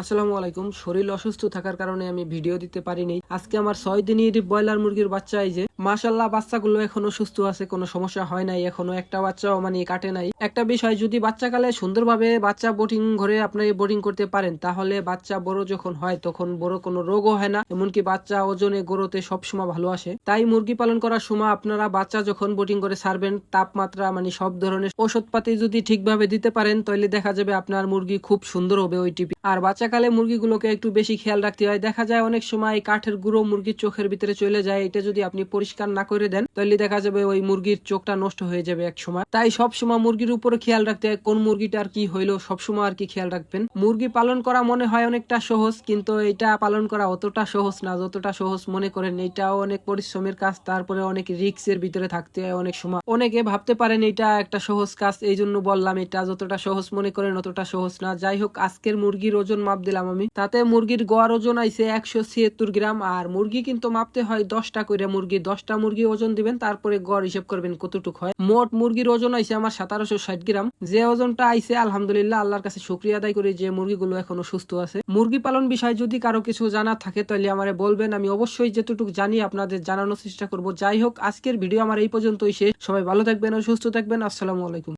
আসসালামু আলাইকুম। শরীর অসুস্থ থাকার কারণে আমি ভিডিও দিতে পারিনি। আজকে আমার ছয় দিনের ব্রয়লার মুরগির বাচ্চা এই যে মাশাল্লাহ বাচ্চাগুলো এখনও সুস্থ আছে, কোনো সমস্যা হয় নাই। এখনও একটা বাচ্চাও মানে কাটে নাই। একটা বিষয়, যদি বাচ্চাকালে সুন্দরভাবে বাচ্চা বোটিং ঘরে আপনি বোটিং করতে পারেন, তাহলে বাচ্চা বড় যখন হয়, তখন বড় কোনো রোগও হয় না। এমনকি বাচ্চা ওজনে গড়তে সবসময় ভালো আসে। তাই মুরগি পালন করার সময় আপনারা বাচ্চা যখন বোটিং করে ছাড়বেন, তাপমাত্রা মানে সব ধরনের ওষুধপাতি যদি ঠিকভাবে দিতে পারেন তাহলে দেখা যাবে আপনার মুরগি খুব সুন্দর হবে ওই টিপি। আর বাচ্চাকালে মুরগিগুলোকে একটু বেশি খেয়াল রাখতে হয়। দেখা যায় অনেক সময় কাঠের গুঁড়ো মুরগির চোখের ভিতরে চলে যায়। এটা যদি আপনি পরিষ্কার না করে দেন, তাহলে দেখা যাবে ওই মুরগির চোখটা নষ্ট হয়ে যাবে এক সময়। তাই সব সময় মুরগির উপরে খেয়াল রাখতে হয়, কোন মুরগিটার কি হইল সবসময় আর কি খেয়াল রাখবেন। মুরগি পালন করা মনে হয় অনেকটা সহজ, কিন্তু এটা পালন করা অতটা সহজ না, যতটা সহজ মনে করেন। এটাও অনেক পরিশ্রমের কাজ, তারপরে অনেক রিক্সের ভিতরে থাকতে হয় অনেক সময়। অনেকে ভাবতে পারেন এটা একটা সহজ কাজ এই জন্য বললাম, এটা যতটা সহজ মনে করেন, অতটা সহজ না। যাই হোক, আজকের মুরগির ওজন মাপ দিলাম আমি। তাতে মুরগির গড় ওজন আইছে একশো ছিয়াত্তর গ্রাম আর মুরগি কিন্তু মাপতে হয় দশটা করে মুরগি। দশটা মুরগি ওজন দিবেন, তারপরে গড় হিসেব করবেন কতটুক হয়। মোট মুরগির ওজন আইছে আমার সতেরোশো ষাট গ্রাম। যে ওজনটা আইছে, আলহামদুলিল্লাহ আল্লাহর কাছে শুক্রিয়া আদায় করি যে মুরগিগুলো এখনও সুস্থ আছে। মুরগি পালন বিষয়ে যদি কারও কিছু জানা থাকে তাহলে আমারে বলবেন। আমি অবশ্যই যেটুকু জানি আপনাদের জানানোর চেষ্টা করব। যাই হোক, আজকের ভিডিও আমার এই পর্যন্তই শেষ। সবাই ভালো থাকবেন ও সুস্থ থাকবেন। আসসালামু আলাইকুম।